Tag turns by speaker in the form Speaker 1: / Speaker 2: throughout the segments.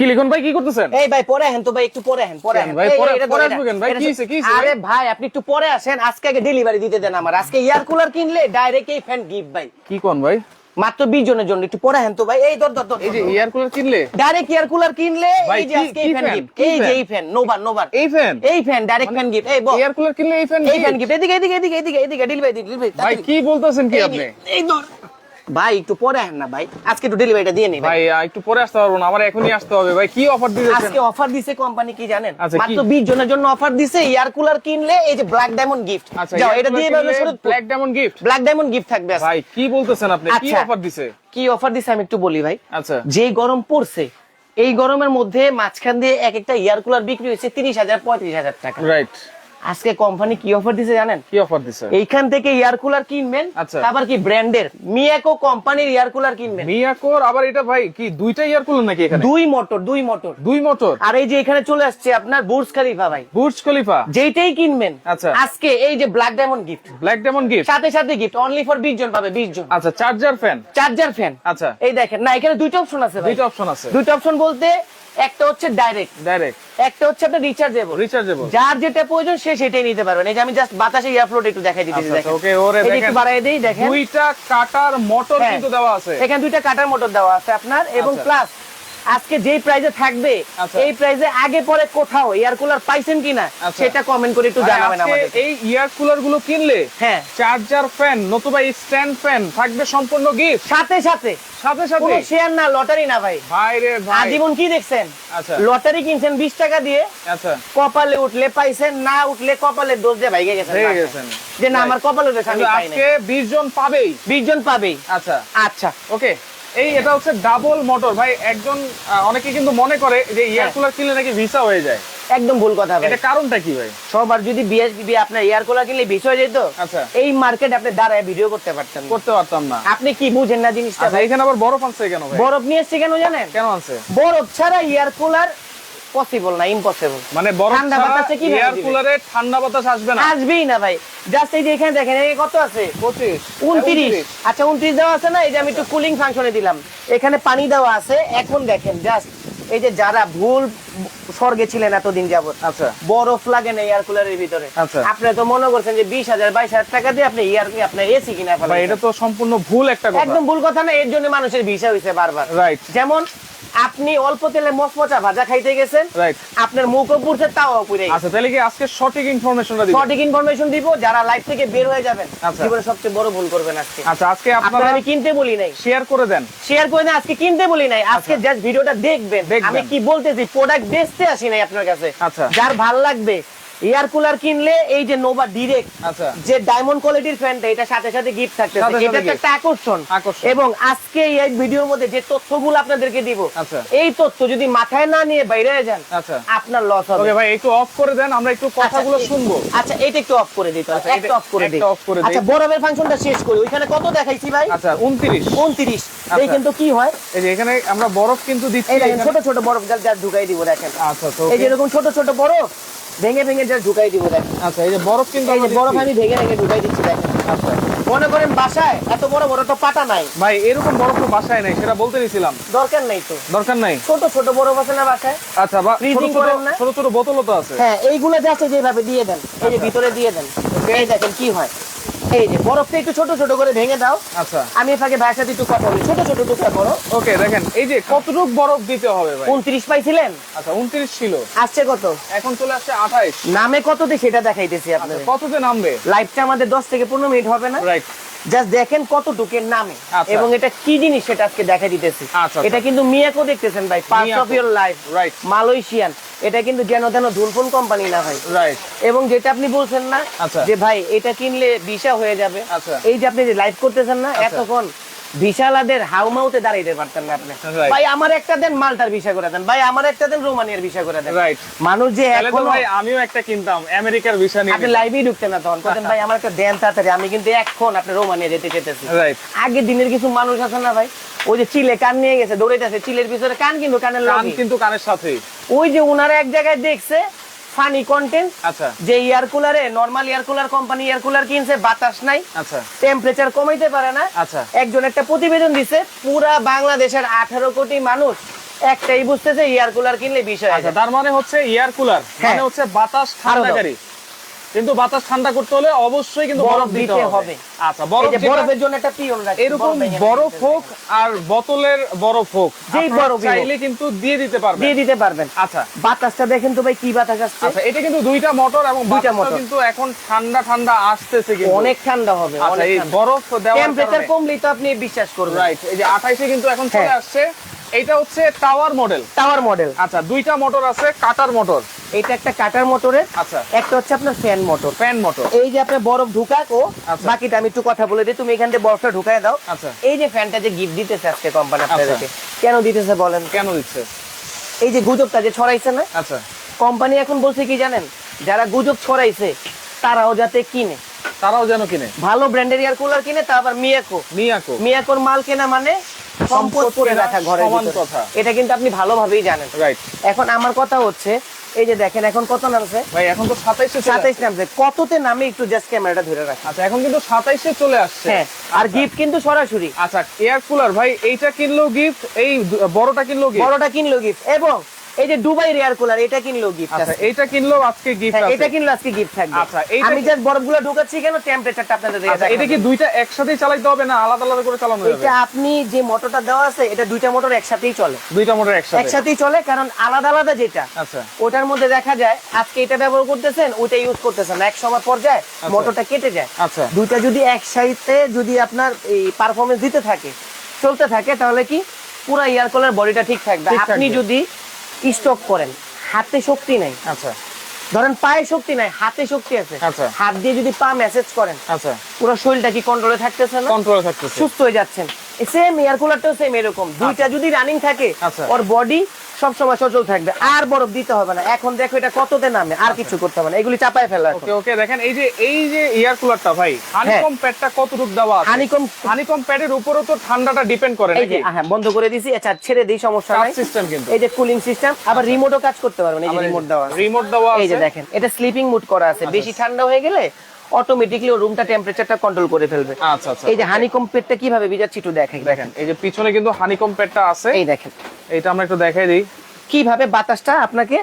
Speaker 1: কি লিখন ভাই কি করতেছেন?
Speaker 2: এই ভাই পরে হেন তো ভাই একটু পরে হেন পরে হেন
Speaker 1: ভাই? পরে- পরে
Speaker 2: এটা-
Speaker 1: আসব কেন ভাই? কি হইছে, কি হইছে?
Speaker 2: আরে ভাই আপনি একটু পরে আসেন আজকে আগে ডেলিভারি দিতে দেন আমার। আজকে এয়ার কুলার কিনলে ডাইরেক্ট এই ফ্যান গিফট ভাই।
Speaker 1: কি কোন ভাই?
Speaker 2: মাত্র বিশ জনের জন্য একটু পরে হেন তো ভাই। এই ধর ধর ধর
Speaker 1: এই যে এয়ার কুলার কিনলে?
Speaker 2: ডাইরেক্ট এয়ার কুলার কিনলে এই যে আজকে এই ফ্যান গিফট এই যে এই ফ্যান নোবার নোবার
Speaker 1: এই ফ্যান
Speaker 2: এই ফ্যান ডাইরেক্ট ফ্যান গিফট এই বল।
Speaker 1: এয়ার কুলার কিনলে এই ফ্যান
Speaker 2: এই ফ্যান গিফট এদিকে এদিকে এদিকে এদিকে এদিকে ডেলিভারি ডেলিভারি
Speaker 1: ভাই কি বলতেছেন কি আপনি?
Speaker 2: এই ধর। ভাই একটু পরে হেন না ভাই। আজকে একটু ডেলিভারিটা দিয়ে নি ভাই।
Speaker 1: একটু পরে আসতে পারব না আমার এখনই আসতে হবে। ভাই কি অফার দিয়েছেন
Speaker 2: আজকে অফার দিছে কোম্পানি কি জানেন?
Speaker 1: আচ্ছা,
Speaker 2: মাত্র 20 জনের জন্য অফার দিছে এয়ার কুলার কিনলে এই যে ব্ল্যাক ডায়মন্ড গিফট
Speaker 1: আচ্ছা
Speaker 2: যাও এটা দিয়ে এভাবে শুরু
Speaker 1: black diamond gift
Speaker 2: black diamond gift থাকবে
Speaker 1: ভাই কি বলতেছেন আপনি? কি
Speaker 2: আচ্ছা।
Speaker 1: অফার দিছে?
Speaker 2: কি অফার দিছে আমি একটু বলি ভাই।
Speaker 1: আচ্ছা।
Speaker 2: যে গরম পড়ছে এই গরমের মধ্যে মাঝখান দিয়ে এক একটা এয়ার কুলার বিক্রি হয়েছে তিরিশ হাজার পঁয়ত্রিশ হাজার টাকা।
Speaker 1: রাইট
Speaker 2: আজকে কোম্পানি কি অফার দিছে জানেন?
Speaker 1: কি অফার দিছে?
Speaker 2: এইখান থেকে এয়ার কুলার কিনবেন
Speaker 1: আচ্ছা।
Speaker 2: আবার কি ব্র্যান্ডের মিয়াকো কোম্পানির এয়ার কুলার কিনবেন।
Speaker 1: মিয়াকোর আবার এটা ভাই কি দুইটা ইয়ার কুলার নাকি এখানে?
Speaker 2: দুই মোটর দুই মোটর
Speaker 1: দুই মোটর
Speaker 2: আর এই যে এখানে চলে আসছে আপনার বুর্জ খালিফা ভাই।
Speaker 1: বুর্জ খলিফা
Speaker 2: যেইটাই কিনবেন
Speaker 1: আচ্ছা।
Speaker 2: আজকে এই যে black diamond gift
Speaker 1: black diamond gift
Speaker 2: সাথে সাথে গিফট অনলি ফর বিশ জন পাবে বিশ জন।
Speaker 1: আচ্ছা চার্জার ফ্যান
Speaker 2: চার্জার ফ্যান
Speaker 1: আচ্ছা।
Speaker 2: এই দেখেন না এখানে দুইটা অপশন আছে ভাই।
Speaker 1: দুইটা অপশন আছে।
Speaker 2: দুইটা অপশন বলতে একটা হচ্ছে ডাইরেক্ট
Speaker 1: ডাইরেক্ট
Speaker 2: একটা হচ্ছে আপনার রিচার্জেবল
Speaker 1: রিচার্জেবল
Speaker 2: যার যেটা প্রয়োজন সে সেটাই নিতে পারবেন এই যে আমি জাস্ট বাতাসে এয়ারফ্লো একটু দেখাই দিতেছি
Speaker 1: আচ্ছা,
Speaker 2: দেখেন।
Speaker 1: ওকে, ওরে দেখেন।
Speaker 2: একটু বাড়ায় দেই দেখেন।
Speaker 1: দুইটা কাটার মোটর
Speaker 2: হ্যাঁ।
Speaker 1: কিন্তু দেওয়া আছে।
Speaker 2: এখানে দুইটা কাটার মোটর দেওয়া আছে আপনার এবং
Speaker 1: আচ্ছা।
Speaker 2: প্লাস আজকে যেই প্রাইজে থাকবে
Speaker 1: আচ্ছা।
Speaker 2: এই প্রাইজে আগে পরে কোথাও এয়ার কুলার পাইছেন কিনা
Speaker 1: আচ্ছা।
Speaker 2: সেটা কমেন্ট করে একটু জানাবেন আমাদের
Speaker 1: এই ইয়ার কুলারগুলো কিনলে
Speaker 2: হ্যাঁ।
Speaker 1: চার্জার ফ্যান নতুবা স্ট্যান্ড ফ্যান থাকবে সম্পূর্ণ গিফট
Speaker 2: সাথে সাথে।
Speaker 1: সাথে সাথে।
Speaker 2: কোনো শেয়ার না লটারি না ভাই।
Speaker 1: ভাই রে ভাই।
Speaker 2: আজীবন কি দেখছেন?
Speaker 1: আচ্ছা।
Speaker 2: লটারি কিনছেন বিশ টাকা দিয়ে
Speaker 1: আচ্ছা।
Speaker 2: কপালে উঠলে পাইছেন না উঠলে কপালের দোষ দিয়ে ভাইগে গেছেন
Speaker 1: গেছেন।
Speaker 2: যে না আমার কপালে উঠেছে আমি
Speaker 1: আজকে বিশ জন পাবেই।
Speaker 2: বিশ জন পাবেই।
Speaker 1: আচ্ছা।
Speaker 2: আচ্ছা।
Speaker 1: ওকে এই এটা হচ্ছে ডাবল মোটর ভাই একজন অনেকে কিন্তু মনে করে যে ইয়ার
Speaker 2: হ্যাঁ।
Speaker 1: কুলার কিনলে নাকি ভিসা হয়ে যায়।
Speaker 2: একদম ভুল কথা ভাই।
Speaker 1: এটা কারণটা কি ভাই?
Speaker 2: সবার যদি বিএসবি আপনার এয়ার কুলার কিনলে ভিসা হয়ে যেত
Speaker 1: আচ্ছা।
Speaker 2: এই মার্কেট আপনি দাঁড়ায় ভিডিও করতে পারতেন
Speaker 1: করতে পারতাম না।
Speaker 2: আপনি কি বুঝেন না জিনিসটা
Speaker 1: আচ্ছা
Speaker 2: ভাই?
Speaker 1: এখানে আবার বরফ আনছে কেন ভাই?
Speaker 2: বরফ নিয়ে এসেছে কেন জানেন?
Speaker 1: কেন আনছে?
Speaker 2: বরফ ছাড়া এয়ার কুলার পসিবল না ইম্পসিবল
Speaker 1: মানে বরফ
Speaker 2: ঠান্ডা বাতাসে কীভাবে
Speaker 1: এয়ার কুলারে ঠান্ডা বাতাস আসবে না।
Speaker 2: আসবেই না ভাই। জাস্ট এই যে এখানে দেখেন এখানে কত আছে?
Speaker 1: পঁচিশ।
Speaker 2: উনত্রিশ। আচ্ছা উনত্রিশ দেওয়া আছে না? এই যে আমি একটু কুলিং ফাংশনে দিলাম। এখানে পানি দেওয়া আছে। এখন দেখেন জাস্ট এই যে যারা ভুল স্বর্গে ছিলেন এতদিন যাবত
Speaker 1: আচ্ছা।
Speaker 2: বরফ লাগে না এয়ার কুলারের ভিতরে।
Speaker 1: আচ্ছা।
Speaker 2: আপনি তো মনে করছেন যে বিশ হাজার বাইশ হাজার টাকা দিয়ে আপনি এয়ার আপনার এসি কিনা
Speaker 1: এটা তো সম্পূর্ণ ভুল একটা কথা।
Speaker 2: একদম ভুল কথা না এর জন্য মানুষের ভিসা হয়েছে বারবার।
Speaker 1: রাইট
Speaker 2: যেমন আপনি অল্প তেলে মচমচা ভাজা খাইতে গেছেন। আপনার মুখও পুড়ছে তাও পুড়ে
Speaker 1: আচ্ছা তাহলে কি আজকে সঠিক ইনফরমেশনটা দিব
Speaker 2: সঠিক ইনফরমেশন দিব যারা লাইফ থেকে বের হয়ে যাবেন
Speaker 1: আচ্ছা।
Speaker 2: জীবনে সবচেয়ে বড় ভুল করবেন আজকে।
Speaker 1: আচ্ছা আজকে
Speaker 2: আপনারা আমি কিনতে বলি নাই।
Speaker 1: শেয়ার করে দেন।
Speaker 2: শেয়ার করে না আজকে কিনতে বলি নাই। আজকে জাস্ট ভিডিওটা দেখবেন।
Speaker 1: আচ্ছা। দেখবেন।
Speaker 2: আমি কি বলতেছি প্রোডাক্ট বেচতে আসি নাই আপনার কাছে।
Speaker 1: আচ্ছা।
Speaker 2: যার ভালো লাগবে এয়ার কুলার কিনলে এই যে নোভা ডিরেক্ট
Speaker 1: আচ্ছা।
Speaker 2: যে ডায়মন্ড কোয়ালিটির ফ্যানটা এটা সাথে সাথে গিফট থাকতেছে। এটা তো একটা আকর্ষণ। এবং আজকে এই ভিডিওর মধ্যে যে তথ্যগুলো আপনাদেরকে দিব
Speaker 1: আচ্ছা।
Speaker 2: এই তথ্য যদি মাথায় না নিয়ে বাইরে যান
Speaker 1: আচ্ছা।
Speaker 2: আপনার লস হবে।
Speaker 1: ওকে ভাই একটু অফ করে দেন আমরা একটু কথাগুলো শুনব।
Speaker 2: আচ্ছা এটা একটু অফ করে দিতে হবে
Speaker 1: এটা-
Speaker 2: অফ করে দিই।
Speaker 1: একটা।
Speaker 2: আচ্ছা বরফের ফাংশনটা শেষ করি। ওইখানে কত দেখাইছি ভাই?
Speaker 1: আচ্ছা উনত্রিশ।
Speaker 2: 29
Speaker 1: আচ্ছা।
Speaker 2: এই কিন্তু কি হয়?
Speaker 1: এই যে এখানে আমরা বরফ কিন্তু দিচ্ছি
Speaker 2: এই ছোট ছোট বরফ যা যা ঢুকাই দিব দেখেন।
Speaker 1: আচ্ছা তো
Speaker 2: এই যে এরকম ছোট ছোট বরফ ভেঙে ভেঙে যা ঢুকাই দিব দেখেন
Speaker 1: আচ্ছা এই যে বরফ কিন্তু
Speaker 2: এই যে বরফ। আমি ভেঙে ভেঙে ঢুকাই দিচ্ছি দেখেন
Speaker 1: আচ্ছা।
Speaker 2: মনে করেন বাসায় এত বড় বড় তো পাতা নাই।
Speaker 1: ভাই এরকম বড় তো বাসায় নাই সেটা বলতে নিছিলাম।
Speaker 2: দরকার নাই তো।
Speaker 1: দরকার নাই?
Speaker 2: ছোট ছোট বড় বাসা না বাসায়?
Speaker 1: আচ্ছা বা ছোট ছোট? ছোট ছোট বোতলও তো আছে।
Speaker 2: হ্যাঁ এইগুলো যাচ্ছে যেভাবে দিয়ে দেন এই যে ভিতরে দিয়ে দেন। এই দেখেন কি হয়। এই যে বরফটা একটু ছোট ছোট করে ভেঙে দাও।
Speaker 1: আচ্ছা।
Speaker 2: আমি এটাকে ভাইয়ের সাথে একটু কথা বলি। ছোট ছোট টুকরা করো।
Speaker 1: ওকে দেখেন এই যে কতটুক বরফ দিতে হবে ভাই?
Speaker 2: উনত্রিশ পাইছিলেন?
Speaker 1: আচ্ছা উনত্রিশ ছিল।
Speaker 2: আসছে কত?
Speaker 1: এখন চলে আসছে আঠাইশ।
Speaker 2: নামে কত দে সেটা দেখাইতেছি আপনাদের।
Speaker 1: কততে নামবে?
Speaker 2: লাইভটা আমাদের দশ থেকে পনেরো মিনিট হবে না?
Speaker 1: রাইট
Speaker 2: জাস্ট দেখেন কতটুকের নামে
Speaker 1: আচ্ছা।
Speaker 2: এবং এটা কি জিনিস সেটা আজকে দেখা দিতেছি
Speaker 1: আচ্ছা,
Speaker 2: এটা কিন্তু মিয়াকো দেখতেছেন ভাই parts of. Your life
Speaker 1: right
Speaker 2: Malaysian এটা কিন্তু যেন তেন ধুলফুন কোম্পানি না ভাই
Speaker 1: রাইট
Speaker 2: এবং যেটা আপনি বলছেন না
Speaker 1: আচ্ছা।
Speaker 2: যে ভাই এটা কিনলে বিষা হয়ে যাবে
Speaker 1: আচ্ছা।
Speaker 2: এই যে আপনি যে লাইভ করতেছেন না
Speaker 1: আচ্ছা।
Speaker 2: এতক্ষণ ভিসালাদের হাউমাউতে দাঁড়াইতে পারতেন না আপনি। ভাই আমার একটা দেন মালটার ভিসা করে দেন। ভাই আমার একটা দেন রোমানিয়ার ভিসা করে দেন।
Speaker 1: রাইট
Speaker 2: মানুষ যে এখনও
Speaker 1: ভাই আমিও একটা কিনতাম আমেরিকার ভিসা নিয়ে
Speaker 2: আপনি লাইভেই ঢুকতেন না তখন। বলতেন ভাই আমার একটা দেন তাড়াতাড়ি আমি কিন্তু এখন আপনি রোমানিয়া যেতে চেতেছি
Speaker 1: রাইট
Speaker 2: আগে দিনের কিছু মানুষ আছে না ভাই? ওই যে চিলে কান নিয়ে গেছে দৌড়াইতেছে। চিলের পিছনে কান কিন্তু কানের
Speaker 1: কান কিন্তু কানের সাথে
Speaker 2: ওই যে উনারা এক জায়গায় দেখছে ফানি কন্টেন্ট
Speaker 1: আচ্ছা।
Speaker 2: যে air কুলারে normal air cooler company air cooler কিনছে বাতাস নাই
Speaker 1: আচ্ছা।
Speaker 2: টেম্পারেচার কমাইতে পারে না।
Speaker 1: আচ্ছা।
Speaker 2: একজন একটা প্রতিবেদন দিছে পুরা বাংলাদেশের আঠারো কোটি মানুষ একটাই বুঝতেছে এয়ার কুলার কিনলে বিষয়
Speaker 1: আচ্ছা তার মানে হচ্ছে এয়ার কুলার
Speaker 2: হ্যাঁ।
Speaker 1: মানে হচ্ছে বাতাস ঠান্ডাকারী। কিন্তু বাতাস ঠান্ডা করতে হলে অবশ্যই কিন্তু
Speaker 2: বরফ
Speaker 1: বরফ দিতে হবে। আচ্ছা বরফ
Speaker 2: বরফের জন্য একটা পিয়ন রাখি
Speaker 1: এরকম
Speaker 2: বরফ
Speaker 1: বরফ হোক আর বোতলের বরফ হোক
Speaker 2: যেই হোক।
Speaker 1: চাইলে কিন্তু দিয়ে দিতে পারবেন।
Speaker 2: দিয়ে দিতে পারবেন।
Speaker 1: আচ্ছা।
Speaker 2: বাতাসটা দেখেন তো ভাই কি বাতাস আসছে।
Speaker 1: আচ্ছা এটা কিন্তু দুইটা মোটর এবং
Speaker 2: দুইটা মোটর।
Speaker 1: কিন্তু এখন ঠান্ডা ঠান্ডা আসতেছে কিন্তু।
Speaker 2: অনেক ঠান্ডা হবে
Speaker 1: আচ্ছা এই বরফ দেওয়ার
Speaker 2: টেম্পারেচার কমলেই তো আপনি বিশ্বাস করবেন।
Speaker 1: রাইট এই যে 28 কিন্তু এখন চলে
Speaker 2: হ্যাঁ।
Speaker 1: আসছে। এটা হচ্ছে টাওয়ার মডেল
Speaker 2: টাওয়ার মডেল
Speaker 1: আচ্ছা দুইটা মোটর আছে কাটার মোটর
Speaker 2: এটা একটা কাটার মোটরের
Speaker 1: আচ্ছা।
Speaker 2: একটা হচ্ছে আপনার ফ্যান মোটর
Speaker 1: ফ্যান মোটর
Speaker 2: এই যে আপনার বরফ ঢুকাক ও
Speaker 1: আচ্ছা।
Speaker 2: বাকিটা আমি একটু কথা বলে দিই তুমি এখান থেকে বরফটা ঢুকায় দাও।
Speaker 1: আচ্ছা।
Speaker 2: এই যে ফ্যানটা যে গিফট দিতেছে আজকে কোম্পানি
Speaker 1: আচ্ছা।
Speaker 2: আপনাদেরকে কেন দিতেছে বলেন?
Speaker 1: কেন দিচ্ছে?
Speaker 2: এই যে গুজবটা যে ছড়াইছে না?
Speaker 1: আচ্ছা।
Speaker 2: কোম্পানি এখন বলছে কি জানেন যারা গুজব ছড়াইছে তারাও যাতে কিনে।
Speaker 1: তারাও যেন কিনে।
Speaker 2: ভালো ব্র্যান্ডের এয়ার কুলার কিনে তা আবার মিয়াকো
Speaker 1: মিয়াকো
Speaker 2: মিয়াকোর মাল কেনা মানে সম্পদ করে রাখা ঘরের।
Speaker 1: কথা।
Speaker 2: এটা কিন্তু আপনি ভালোভাবেই জানেন।
Speaker 1: রাইট
Speaker 2: এখন আমার কথা হচ্ছে এই যে দেখেন এখন কত নামছে?
Speaker 1: ভাই এখন তো 27 এ চলে
Speaker 2: সাতাইশ। নামছে। কততে নামে একটু জাস্ট ক্যামেরাটা ধরে রাখা
Speaker 1: আচ্ছা এখন কিন্তু 27 এ চলে আসছে।
Speaker 2: হ্যাঁ আর
Speaker 1: আচ্ছা।
Speaker 2: গিফট কিন্তু সরাসরি।
Speaker 1: আচ্ছা এয়ার কুলার ভাই এইটা কিনলো গিফট এই বড়টা কিনলো গিফট
Speaker 2: বড়টা কিনলো গিফট এবং এই যে দুবাই এয়ার কুলার এটা কিনলো গিফট
Speaker 1: আচ্ছা এইটা কিনলো আজকে গিফট
Speaker 2: হ্যাঁ
Speaker 1: আছে।
Speaker 2: এটা কিনলো আজকে গিফট থাকবে।
Speaker 1: আচ্ছা,
Speaker 2: আমি জাস্ট বরফগুলো ঢুকাচ্ছি কেন? টেম্পারেচারটা আপনাদের দিয়ে
Speaker 1: আচ্ছা এটা কি দুইটা একসাথেই চালাতে হবে না আলাদা আলাদা করে চালানো যাবে?
Speaker 2: এটা আপনি যে মোটরটা দেওয়া আছে এটা দুইটা মোটর একসাথেই চলে।
Speaker 1: দুইটা মোটর একসাথে।
Speaker 2: একসাথেই চলে কারণ আলাদা আলাদা যেটা
Speaker 1: আচ্ছা।
Speaker 2: ওটার মধ্যে দেখা যায় আজকে এটা ব্যবহার করতেছেন ইউজ করতেছেন এক সময় পর্যায়ে মোটরটা কেটে যায়।
Speaker 1: আচ্ছা।
Speaker 2: দুইটা যদি একসাথে যদি আপনার এই পারফরমেন্স দিতে থাকে চলতে থাকে তাহলে কি পুরো এয়ার কুলার বডিটা ঠিক থাকবে। আপনি যদি স্টক করেন। হাতে শক্তি নাই।
Speaker 1: আচ্ছা।
Speaker 2: ধরেন পায়ে শক্তি নাই হাতে শক্তি আছে।
Speaker 1: আচ্ছা।
Speaker 2: হাত দিয়ে যদি পা মেসেজ করেন
Speaker 1: আচ্ছা।
Speaker 2: পুরো শরীরটা কি কন্ট্রোলে থাকতেছে না?
Speaker 1: কন্ট্রোলে থাকতেছে।
Speaker 2: সুস্থ হয়ে যাচ্ছেন। সেম এয়ার কুলারটাও সেম এরকম। দুইটা যদি রানিং থাকে
Speaker 1: আচ্ছা।
Speaker 2: ওর বডি সব সময় সচল থাকবে আর বরফ দিতে হবে না। এখন দেখো এটা কততে নামে আর কিছু করতে হবে না। এগুলি চাপায় ফেলা
Speaker 1: ওকে ওকে দেখেন এই যে এই যে এয়ার কুলারটা ভাই হানিকম প্যাডটা কতটুকু দেওয়া আছে?
Speaker 2: হানিকম
Speaker 1: হানিকম প্যাডের উপরও তো ঠান্ডাটা ডিপেন্ড করে নাকি?
Speaker 2: হ্যাঁ বন্ধ করে দিছি আচ্ছা ছেড়ে দেই সমস্যা নাই।
Speaker 1: সিস্টেম কিন্তু।
Speaker 2: এই যে কুলিং সিস্টেম আবার রিমোটও কাজ করতে পারবেন এই যে রিমোট দেওয়া আছে।
Speaker 1: রিমোট দেওয়া
Speaker 2: এই যে দেখেন এটা স্লিপিং মুড করা আছে। বেশি ঠান্ডা হয়ে গেলে অটোমেটিকলি রুমটা টেম্পারেচারটা কন্ট্রোল করে ফেলবে।
Speaker 1: আচ্ছা আচ্ছা
Speaker 2: এই যে হানিকম পেটটা কীভাবে ভিজাচ্ছি একটু দেখাই
Speaker 1: দেখেন এই যে পিছনে কিন্তু হানিকম প্যাডটা আছে।
Speaker 2: এই দেখেন।
Speaker 1: এটা আমরা একটু দেখাই দিই।
Speaker 2: কীভাবে বাতাসটা আপনাকে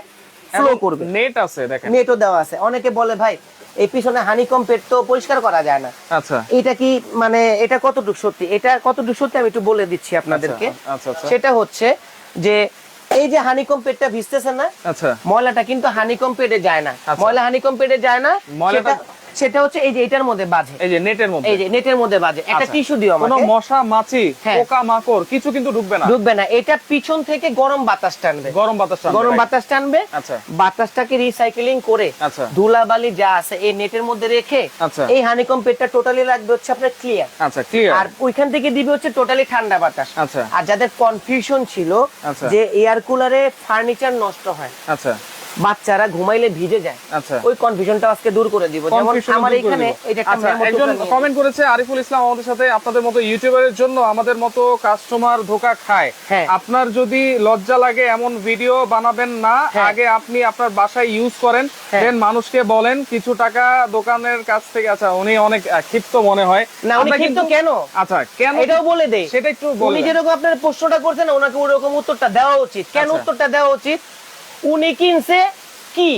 Speaker 2: ফ্লো করবে।
Speaker 1: নেট আছে দেখেন।
Speaker 2: নেটও দেওয়া আছে। অনেকে বলে ভাই এই পিছনে হানিকম পেট তো পরিষ্কার করা যায় না।
Speaker 1: আচ্ছা।
Speaker 2: এটা কি মানে এটা কতটুকু সত্যি? এটা কতটুকু সত্যি আমি একটু বলে দিচ্ছি আপনাদেরকে।
Speaker 1: আচ্ছা আচ্ছা
Speaker 2: সেটা হচ্ছে যে এই যে হানিকম পেটটা ভিজতেছে না
Speaker 1: আচ্ছা।
Speaker 2: ময়লাটা কিন্তু হানিকম পেটে যায় না।
Speaker 1: আচ্ছা।
Speaker 2: ময়লা হানিকম পেটে যায় না
Speaker 1: ময়লাটা-
Speaker 2: সেটা হচ্ছে এই যে এটার মধ্যে বাজে।
Speaker 1: এই যে নেটের মধ্যে।
Speaker 2: এই যে নেটের মধ্যে বাজে। একটা
Speaker 1: আচ্ছা।
Speaker 2: টিস্যু দিও
Speaker 1: কোনো
Speaker 2: আমাকে।
Speaker 1: মশা মাছি
Speaker 2: হ্যাঁ।
Speaker 1: পোকা মাকড় কিছু কিন্তু ঢুকবে না।
Speaker 2: ঢুকবে না। এটা পিছন থেকে গরম বাতাস টানবে।
Speaker 1: গরম বাতাস টানবে,
Speaker 2: গরম বাতাস টানবে।
Speaker 1: আচ্ছা।
Speaker 2: বাতাসটাকে রিসাইকেলিং করে
Speaker 1: আচ্ছা।
Speaker 2: ধুলাবালি যা আছে এই নেটের মধ্যে রেখে
Speaker 1: আচ্ছা।
Speaker 2: এই হানিকম পেটটা টোটালি লাগবে হচ্ছে আপনার ক্লিয়ার
Speaker 1: আচ্ছা ক্লিয়ার
Speaker 2: আর ওইখান থেকে দিবে হচ্ছে টোটালি ঠান্ডা বাতাস।
Speaker 1: আচ্ছা।
Speaker 2: আর যাদের কনফিউশন ছিল
Speaker 1: আচ্ছা।
Speaker 2: যে এয়ার কুলারে ফার্নিচার নষ্ট হয়
Speaker 1: আচ্ছা।
Speaker 2: বাচ্চারা ঘুমাইলে ভিজে যায়।
Speaker 1: আচ্ছা।
Speaker 2: ওই কনফিউশনটা আজকে দূর করে দিব। যেমন আমার এখানে। একটা
Speaker 1: আচ্ছা, একজন কমেন্ট করেছে আরিফুল ইসলাম আমাদের সাথে আপনাদের মতো ইউটিউবারের জন্য আমাদের মতো কাস্টমার ধোকা খায়।
Speaker 2: হ্যাঁ।
Speaker 1: আপনার যদি লজ্জা লাগে এমন ভিডিও বানাবেন না
Speaker 2: হ্যাঁ।
Speaker 1: আগে আপনি আপনার বাসায় ইউজ করেন
Speaker 2: হ্যাঁ।
Speaker 1: দেন মানুষকে বলেন কিছু টাকা দোকানের কাছ থেকে আচ্ছা উনি অনেক ক্ষিপ্ত মনে হয়।
Speaker 2: না উনি কিন্তু কেন?
Speaker 1: আচ্ছা কেন
Speaker 2: এটাও বলে দেই।
Speaker 1: সেটা একটু
Speaker 2: উনি যেরকম আপনার প্রশ্নটা করছেন ওনাকে ওরকম উত্তরটা দেওয়া উচিত। কেন
Speaker 1: আচ্ছা।
Speaker 2: উত্তরটা দেওয়া উচিত? উনি কিনছে কি?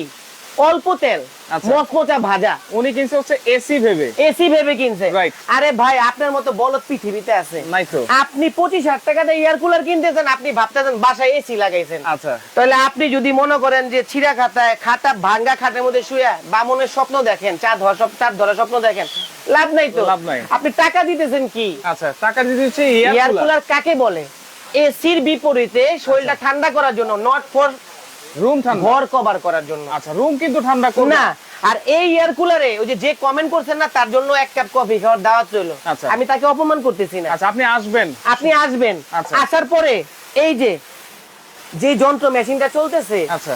Speaker 2: অল্প তেল
Speaker 1: আচ্ছা।
Speaker 2: মচমচা ভাজা।
Speaker 1: উনি কিনছে হচ্ছে এসি ভেবে।
Speaker 2: এসি ভেবে কিনছে। আরে ভাই আপনার মতো বলদ পৃথিবীতে আছে। আপনি পঁচিশ হাজার টাকাতে এয়ার কুলার কিনতেছেন আপনি ভাবতেছেন বাসায় এসি লাগাইছেন।
Speaker 1: আচ্ছা।
Speaker 2: তাহলে আপনি যদি মনে করেন যে ছিড়া খাতায় খাতা ভাঙ্গা খাটের মধ্যে শুয়ে বামনের স্বপ্ন দেখেন চাঁদ ধরা চাঁদ ধরা স্বপ্ন দেখেন লাভ নাই তো।
Speaker 1: লাভ নাই।
Speaker 2: আপনি টাকা দিতেছেন কি?
Speaker 1: আচ্ছা টাকা দিয়ে দিচ্ছে
Speaker 2: এয়ার
Speaker 1: কুলার
Speaker 2: কুলার কাকে বলে? এসির বিপরীতে শরীরটা ঠান্ডা করার জন্য নট ফর
Speaker 1: রুম ঠান্ডা?
Speaker 2: ঘর কভার করার জন্য।
Speaker 1: আচ্ছা রুম কিন্তু ঠান্ডা করবে।
Speaker 2: না আর এই এয়ার কুলারে ওই যে যে কমেন্ট করছেন না তার জন্য এক কাপ কফি খাওয়ার দাওয়াত রইল।
Speaker 1: আচ্ছা।
Speaker 2: আমি তাকে অপমান করতেছি না।
Speaker 1: আচ্ছা আপনি আসবেন।
Speaker 2: আপনি আসবেন।
Speaker 1: আচ্ছা।
Speaker 2: আসার পরে এই যে যে যন্ত্র মেশিনটা চলতেছে
Speaker 1: আচ্ছা।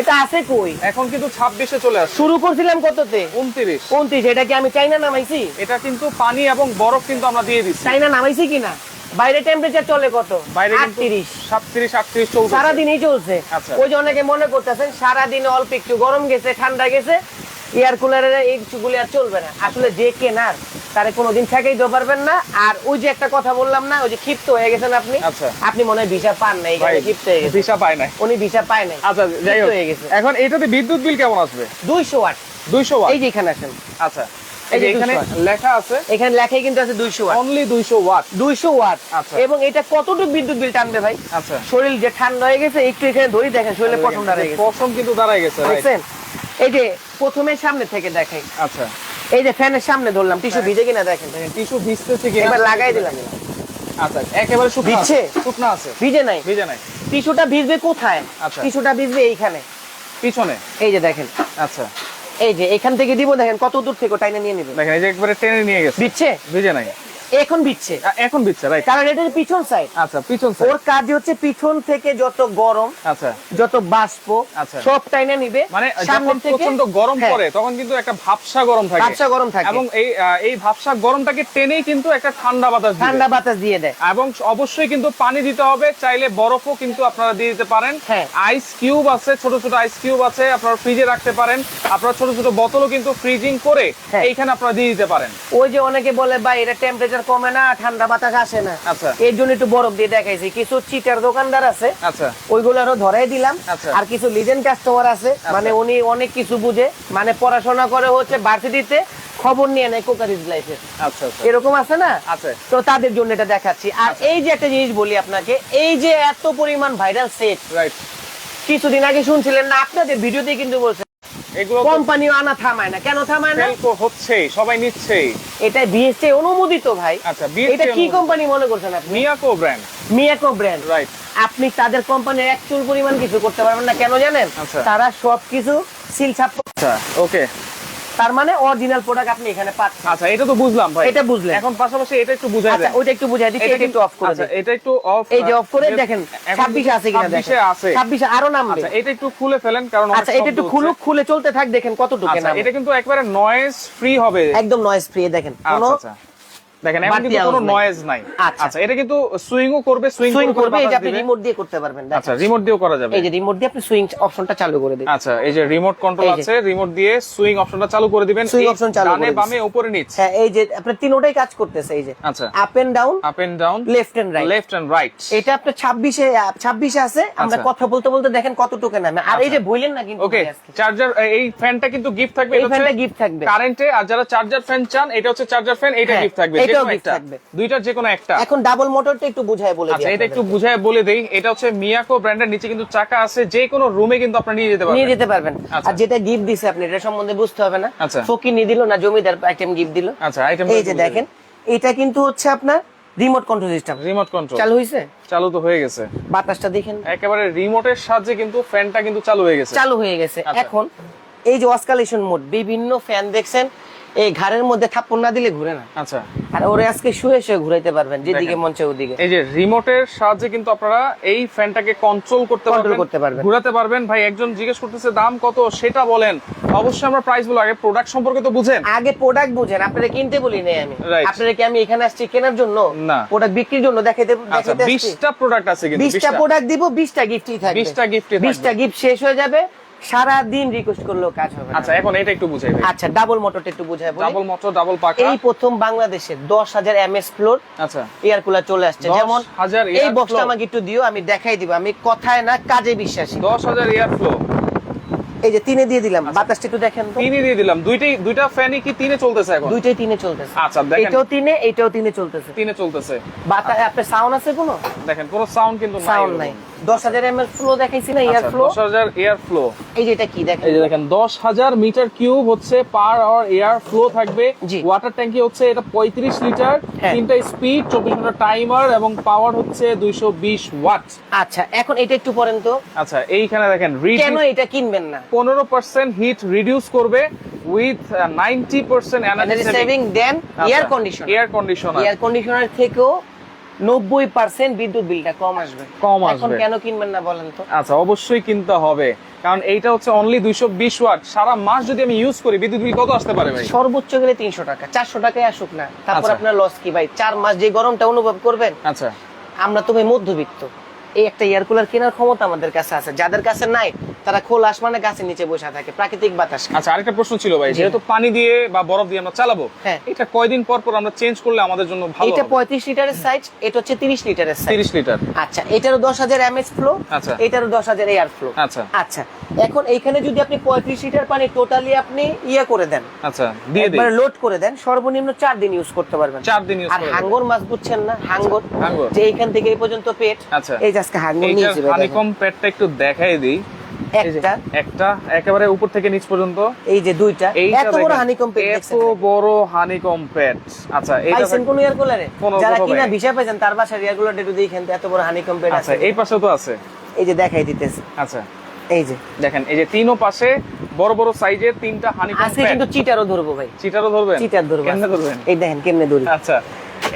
Speaker 2: এটা আছে কই?
Speaker 1: এখন কিন্তু ছাব্বিশে চলে আসছে।
Speaker 2: শুরু করছিলাম কততে?
Speaker 1: উনত্রিশ।
Speaker 2: উনত্রিশ এটা কি আমি চাইনা নামাইছি?
Speaker 1: এটা কিন্তু পানি এবং বরফ কিন্তু আমরা দিয়ে দিচ্ছি।
Speaker 2: চাইনা নামাইছি কিনা বাইরে টেম্পারেচার চলে কত?
Speaker 1: বাইরে কিন্তু
Speaker 2: আটত্রিশ।
Speaker 1: সাতত্রিশ আটত্রিশ চৌত্রিশ
Speaker 2: সারাদিনই চলছে।
Speaker 1: আচ্ছা।
Speaker 2: ওই যে অনেকে মনে করতেছেন সারাদিনে অল্প একটু গরম গেছে ঠান্ডা গেছে এয়ার কুলারের এই গুলি আর চলবে না। আসলে যে কেনার তারে কোনোদিন ঠেকাই দিতে পারবেন না। আর ওই যে একটা কথা বললাম না ওই যে ক্ষিপ্ত হয়ে গেছেন আপনি
Speaker 1: আচ্ছা।
Speaker 2: আপনি মনে হয় ভিসা পান না এখানে ক্ষিপ্ত হয়ে গেছে
Speaker 1: দিশা পায় নাই।
Speaker 2: উনি ভিসা পায় নাই
Speaker 1: আচ্ছা যাই হোক।
Speaker 2: হয়ে গেছে।
Speaker 1: এখন এটাতে বিদ্যুৎ বিল কেমন আসবে?
Speaker 2: দুইশো ওয়াট।
Speaker 1: দুইশো ওয়াট?
Speaker 2: এই যে এখানে আসেন।
Speaker 1: আচ্ছা। এখানে লেখা আছে
Speaker 2: এখানে লেখাই কিন্তু আছে দুইশো ওয়াট
Speaker 1: অনলি দুইশো ওয়াট।
Speaker 2: দুইশো ওয়াট।
Speaker 1: আচ্ছা।
Speaker 2: এবং এটা কতটুকু বিদ্যুৎ বিল টানবে ভাই?
Speaker 1: আচ্ছা।
Speaker 2: শরীর যে ঠান্ডা হয়ে গেছে একটু এখানে ধরি দেখেন শরীরে পছন্দ দাঁড়িয়ে গেছে।
Speaker 1: পশম কিন্তু দাঁড়ায় গেছে
Speaker 2: দেখছেন? এই যে প্রথমে সামনে থেকে দেখাই
Speaker 1: আচ্ছা।
Speaker 2: এই যে ফ্যানের সামনে ধরলাম টিস্যু ভিজে কিনা দেখেন?
Speaker 1: টিস্যু ভিজতেছে কিনা?
Speaker 2: এবার লাগাই দিলাম।
Speaker 1: আচ্ছা একেবারে শুকনো
Speaker 2: ভিজছে?
Speaker 1: আছে। শুকনো আছে।
Speaker 2: ভিজে নাই?
Speaker 1: ভিজে নাই।
Speaker 2: টিস্যুটা ভিজবে কোথায়?
Speaker 1: আচ্ছা।
Speaker 2: টিস্যুটা ভিজবে এইখানে।
Speaker 1: পিছনে।
Speaker 2: এই যে দেখেন।
Speaker 1: আচ্ছা।
Speaker 2: এই যে এখান থেকে দিব দেখেন কত দূর থেকে টাইনে নিয়ে নেবে।
Speaker 1: দেখেন এই যে একবারে টেনে নিয়ে গেছে।
Speaker 2: দিচ্ছে?
Speaker 1: ভিজে নাই।
Speaker 2: এখন
Speaker 1: এখন রাইট
Speaker 2: কারণ এটা হচ্ছে পিছন সাইড
Speaker 1: আচ্ছা পিছন side।
Speaker 2: ওর কাজ হচ্ছে পিছন থেকে যত গরম
Speaker 1: আচ্ছা।
Speaker 2: যত বাষ্প
Speaker 1: আচ্ছা।
Speaker 2: সব টাইনে নিবে।
Speaker 1: মানে
Speaker 2: সামনে
Speaker 1: প্রচণ্ড গরম
Speaker 2: হ্যাঁ,
Speaker 1: পড়ে তখন কিন্তু একটা ভাবসা গরম থাকে।
Speaker 2: ভাবসা গরম থাকে।
Speaker 1: এবং এই এই ভাবসা গরমটাকে টেনেই কিন্তু একটা ঠান্ডা বাতাস
Speaker 2: ঠান্ডা বাতাস দিয়ে দেয়।
Speaker 1: এবং অবশ্যই কিন্তু পানি দিতে হবে চাইলে বরফও কিন্তু আপনারা দিয়ে দিতে পারেন।
Speaker 2: হ্যাঁ।
Speaker 1: আইস কিউব আছে ছোট ছোট আইস কিউব আছে আপনারা ফ্রিজে রাখতে পারেন। আপনারা ছোট ছোট বোতলও কিন্তু ফ্রিজিং করে
Speaker 2: হ্যাঁ।
Speaker 1: এইখানে আপনারা দিয়ে দিতে পারেন।
Speaker 2: ওই যে অনেকে বলে ভাই এটা টেম্পারেচার কমে না ঠান্ডা বাতাস আসে না।
Speaker 1: আচ্ছা।
Speaker 2: এর জন্য একটু বরফ দিয়ে দেখাইছি। কিছু চিটার দোকানদার আছে
Speaker 1: আচ্ছা।
Speaker 2: ওইগুলো আরও ধরাই দিলাম।
Speaker 1: আচ্ছা।
Speaker 2: আর কিছু লিজেন্ড কাস্টমার আছে মানে উনি অনেক কিছু বুঝে মানে পড়াশোনা করে হচ্ছে ভার্সিটিতে খবর নিয়ে নেয় কোকারিজ লাইফে এরকম আছে না?
Speaker 1: আছে।
Speaker 2: তো তাদের জন্য এটা দেখাচ্ছি। আর এই যে একটা জিনিস বলি আপনাকে এই যে এত পরিমাণ ভাইরাল সেট
Speaker 1: রাইট
Speaker 2: কিছুদিন আগে শুনছিলেন না আপনাদের ভিডিওতে কিন্তু বলছে।
Speaker 1: এগুলো
Speaker 2: কোম্পানি আনা থামায় না। কেন থামায় না?
Speaker 1: সেল হচ্ছেই সবাই নিচ্ছেই।
Speaker 2: এটা বিএসটি অনুমোদিত ভাই।
Speaker 1: আচ্ছা, BST
Speaker 2: এটা কি কোম্পানি মনে করছেন আপনি?
Speaker 1: Miyako brand
Speaker 2: Miyako brand
Speaker 1: right
Speaker 2: আপনি তাদের কোম্পানির এক চুল পরিমাণ কিছু করতে পারবেন না কেন জানেন?
Speaker 1: আচ্ছা।
Speaker 2: তারা সবকিছু সিল ছাপ
Speaker 1: আচ্ছা ওকে
Speaker 2: তার মানে অরিজিনাল প্রোডাক্ট আপনি এখানে পাচ্ছেন।
Speaker 1: আচ্ছা এটা তো বুঝলাম ভাই।
Speaker 2: এটা বুঝলেন।
Speaker 1: এখন পাশাপাশি এটা একটু বুঝাই
Speaker 2: আচ্ছা ওইটা একটু বুঝাই দিচ্ছি এটা একটু অফ করে
Speaker 1: আচ্ছা এটা একটু অফ
Speaker 2: এই যে অফ করে দেখেন 26 আছে কিনা দেখেন।
Speaker 1: 26 আছে।
Speaker 2: 26 আরও নামবে।
Speaker 1: আচ্ছা এটা একটু খুলে ফেলেন কারণ
Speaker 2: আচ্ছা এটা একটু
Speaker 1: খুলে
Speaker 2: খুলুক খুলে চলতে থাক দেখেন কতটুকু
Speaker 1: আচ্ছা এটা কিন্তু একবারে নয়েজ ফ্রি হবে।
Speaker 2: একদম নয়েজ ফ্রি দেখেন। কোনো
Speaker 1: আচ্ছা আচ্ছা। দেখেন এখন কিন্তু কোনো নয়েজ নাই।
Speaker 2: আচ্ছা।
Speaker 1: আচ্ছা এটা কিন্তু সুইংও করবে সুইং
Speaker 2: সুইং করবে এই যে আপনি রিমোট দিয়ে করতে পারবেন
Speaker 1: আচ্ছা রিমোট দিয়েও করা যাবে।
Speaker 2: এই যে রিমোট দিয়ে আপনি সুইং অপশনটা চালু করে দিন
Speaker 1: আচ্ছা এই যে রিমোট কন্ট্রোল আছে রিমোট দিয়ে সুইং অপশনটা চালু করে দিবেন। এই
Speaker 2: option চালু
Speaker 1: ডানে বামে উপরে নিচ।
Speaker 2: হ্যাঁ এই যে আপনার তিনোটাই কাজ করতেছে এই যে।
Speaker 1: আচ্ছা।
Speaker 2: Up and down
Speaker 1: up and down
Speaker 2: left and right
Speaker 1: left and right
Speaker 2: এটা আপনার ছাব্বিশে ছাব্বিশে আছে আমরা
Speaker 1: আচ্ছা।
Speaker 2: কথা বলতে বলতে দেখেন কতটুকু নামে। আর এই যে বললেন না কিন্তু
Speaker 1: ওকে চার্জার এই ফ্যানটা কিন্তু গিফট থাকবে
Speaker 2: এই ফ্যানটা gift থাকবে।
Speaker 1: কারেন্টে আর যারা চার্জার ফ্যান চান এটা হচ্ছে চার্জার ফ্যান এটা
Speaker 2: হ্যাঁ,
Speaker 1: গিফট থাকবে।
Speaker 2: থাকবে।
Speaker 1: দুইটার যে কোনো একটা।
Speaker 2: এখন ডাবল মোটরটা একটু বুঝায় বলে
Speaker 1: আচ্ছা
Speaker 2: দিই
Speaker 1: এটা একটু বুঝায় বলে দেই। এটা হচ্ছে মিয়াকো ব্র্যান্ডের নিচে কিন্তু চাকা আছে। যে কোনো রুমে কিন্তু আপনারা নিয়ে যেতে
Speaker 2: নিয়ে যেতে পারবেন।
Speaker 1: আচ্ছা।
Speaker 2: আর যেটা গিফট দিছে আপনি এটা সম্বন্ধে বুঝতে হবে না।
Speaker 1: আচ্ছা।
Speaker 2: ফকির দিল না জমিদার আইটেম গিফট দিল।
Speaker 1: আচ্ছা আইটেম
Speaker 2: এই যে দেখেন এটা কিন্তু হচ্ছে আপনার remote control system
Speaker 1: remote control
Speaker 2: চালু হয়েছে
Speaker 1: চালু তো হয়ে গেছে।
Speaker 2: বাতাসটা দেখেন।
Speaker 1: একেবারে রিমোটের সাহায্যে কিন্তু ফ্যানটা কিন্তু চালু হয়ে গেছে।
Speaker 2: চালু হয়ে গেছে। এখন এই যে অসকালেশন মোড বিভিন্ন ফ্যান দেখছেন এই ঘাড়ের মধ্যে থাপ্পড় না দিলে ঘুরে না।
Speaker 1: আচ্ছা।
Speaker 2: আর ওরে আজকে শুয়ে শুয়ে ঘুরাইতে পারবেন যেদিকে
Speaker 1: দেখেন।
Speaker 2: মঞ্চে ওদিকে।
Speaker 1: এই যে রিমোটের সাহায্যে কিন্তু আপনারা এই ফ্যানটাকে কন্ট্রোল করতে পারবেন
Speaker 2: করতে পারবেন।
Speaker 1: ঘোরাতে পারবেন। ভাই একজন জিজ্ঞেস করতেছে দাম কত? সেটা বলেন। অবশ্যই আমরা প্রাইস বলব। আগে প্রোডাক্ট সম্পর্কে তো বুঝেন।
Speaker 2: আগে প্রোডাক্ট বুঝেন আপনারা কিনতে বলি নাই আমি. আপনারা কি আমি এখানে আসছি কেনার জন্য?
Speaker 1: না।
Speaker 2: প্রোডাক্ট বিক্রির জন্য দেখাইতে
Speaker 1: আচ্ছা
Speaker 2: দেখাইতে আসছি।
Speaker 1: বিশটা প্রোডাক্ট আছে কিন্তু
Speaker 2: বিশটা প্রোডাক্ট দিব বিশটা গিফটই থাকবে।
Speaker 1: 20টা gift ই থাকবে।
Speaker 2: বিশটা গিফট শেষ হয়ে যাবে। সারা দিন রিকোয়েস্ট করলেও কাজ হবে
Speaker 1: আচ্ছা এখন এটা একটু বুঝাই
Speaker 2: আচ্ছা ডাবল মোটরটা একটু বুঝাই বলি।
Speaker 1: ডাবল মোটর ডাবল পাকা
Speaker 2: এই প্রথম বাংলাদেশে দশ হাজার এম ফ্লোর
Speaker 1: আচ্ছা।
Speaker 2: এয়ার কুলার চলে আসছে। যেমন এই বক্সটা আমাকে একটু দিও আমি দেখাই দিব। আমি কথায় না কাজে বিশ্বাসী।
Speaker 1: দশ হাজার এয়ার ফ্লো
Speaker 2: এই যে তিনে দিয়ে দিলাম
Speaker 1: আচ্ছা।
Speaker 2: বাতাসটা একটু দেখেন তো।
Speaker 1: তিনই দিয়ে দিলাম। দুইটাই দুইটা ফ্যানই কি তিনে চলতেছে এখন?
Speaker 2: দুইটাই তিনে চলতেছে।
Speaker 1: আচ্ছা, দেখেন।
Speaker 2: এটাও তিনে এটাও তিনে চলতেছে।
Speaker 1: তিনে চলতেছে।
Speaker 2: বাতাস আপনার সাউন্ড আছে কোনো?
Speaker 1: দেখেন কোনো সাউন্ড কিন্তু নাই
Speaker 2: সাউন্ড নাই। দশ হাজার এম এল ফ্লো দেখাইছি না এয়ার ফ্লো
Speaker 1: দশ হাজার এয়ার ফ্লো
Speaker 2: এই যে এটা কি দেখেন।
Speaker 1: এই যে দেখেন দশ হাজার মিটার কিউব হচ্ছে পার আওয়ার এয়ার ফ্লো থাকবে। ওয়াটার ট্যাঙ্কি হচ্ছে এটা পঁয়ত্রিশ লিটার
Speaker 2: হ্যাঁ।
Speaker 1: তিনটা স্পিড চব্বিশ ঘণ্টা টাইমার এবং পাওয়ার হচ্ছে দুইশো বিশ ওয়াট
Speaker 2: আচ্ছা এখন এটা একটু পড়েন তো।
Speaker 1: আচ্ছা এইখানে দেখেন
Speaker 2: কেন এটা কিনবেন না?
Speaker 1: পনেরো পার্সেন্ট হিট রিডিউস করবে with ninety percent
Speaker 2: energy saving then air
Speaker 1: air conditioner
Speaker 2: air conditioner থেকেও নব্বই পার্সেন্ট বিদ্যুৎ বিলটা কম আসবে।
Speaker 1: কম আসবে।
Speaker 2: কেন কিনবেন না বলেন তো?
Speaker 1: আচ্ছা অবশ্যই কিনতে হবে। কারণ এইটা হচ্ছে অনলি দুইশো বিশ ওয়াট। সারা মাস যদি আমি ইউজ করি বিদ্যুৎ বিল কত আসতে পারে ভাই?
Speaker 2: সর্বোচ্চ গেলে তিনশো টাকা চারশো টাকায় আসুক না। তারপর
Speaker 1: আচ্ছা।
Speaker 2: আপনার লস কি ভাই? চার মাস যে গরমটা অনুভব করবেন
Speaker 1: আচ্ছা।
Speaker 2: আমরা তো ভাই মধ্যবিত্ত। এই একটা এয়ার কুলার কেনার ক্ষমতা আমাদের কাছে আছে। যাদের কাছে নাই তারা খোল আসমানে গাছের নিচে বসে থাকে প্রাকৃতিক বাতাস
Speaker 1: আচ্ছা আরেকটা প্রশ্ন ছিল ভাই যেহেতু পানি দিয়ে বা বরফ দিয়ে আমরা চালাবো
Speaker 2: হ্যাঁ।
Speaker 1: এটা কয়দিন পর পর আমরা চেঞ্জ করলে আমাদের জন্য ভালো
Speaker 2: এটা
Speaker 1: হবে?
Speaker 2: পঁয়ত্রিশ লিটারের সাইজ এটা হচ্ছে তিরিশ লিটারের সাইজ
Speaker 1: 30 লিটার
Speaker 2: আচ্ছা এটারও দশ হাজার এমএস ফ্লো
Speaker 1: আচ্ছা।
Speaker 2: এটারও দশ হাজার এয়ার ফ্লো
Speaker 1: আচ্ছা
Speaker 2: আচ্ছা এখন এইখানে যদি আপনি পঁয়ত্রিশ লিটার পানি টোটালি আপনি ইয়ে করে দেন
Speaker 1: আচ্ছা দিয়ে
Speaker 2: একবার লোড করে দেন সর্বনিম্ন চার দিন ইউজ করতে পারবেন
Speaker 1: চার দিন ইউজ
Speaker 2: আর হাঙ্গর মাছ বুঝছেন না হাঙ্গর। যে এইখান থেকে এই পর্যন্ত পেট
Speaker 1: আচ্ছা।
Speaker 2: এই যে আজকে হাঙ্গর ভাই, দেখেন।
Speaker 1: হানিকম প্যাডটা একটু দেখাই দিই
Speaker 2: একটা।
Speaker 1: একটা একেবারে উপর থেকে নিচ পর্যন্ত।
Speaker 2: এই যে দুইটা। এত বড় হানিকম পেট
Speaker 1: এত বড় হানিকম প্যাড আচ্ছা এইটা
Speaker 2: পাইছেন কোন ইয়ার কুলারে? যারা কিনা। ভিসা পাইছেন তার বাসার ইয়ার কুলার একটু দেখেন এত বড় হানিকম
Speaker 1: আচ্ছা
Speaker 2: আছে।
Speaker 1: এই পাশে তো আছে।
Speaker 2: এই যে দেখাই দিতেছে।
Speaker 1: আচ্ছা।
Speaker 2: এই যে।
Speaker 1: দেখেন এই যে তিনও পাশে বড় বড় সাইজের তিনটা হানিকম
Speaker 2: আজকে
Speaker 1: প্যাড
Speaker 2: কিন্তু চিটারও ধরবো ভাই।
Speaker 1: চিটারও ধরবেন?
Speaker 2: চিটার ধরবো
Speaker 1: কেমনে
Speaker 2: আজকে।
Speaker 1: ধরবেন?
Speaker 2: এই দেখেন কেমনে ধরি।
Speaker 1: আচ্ছা।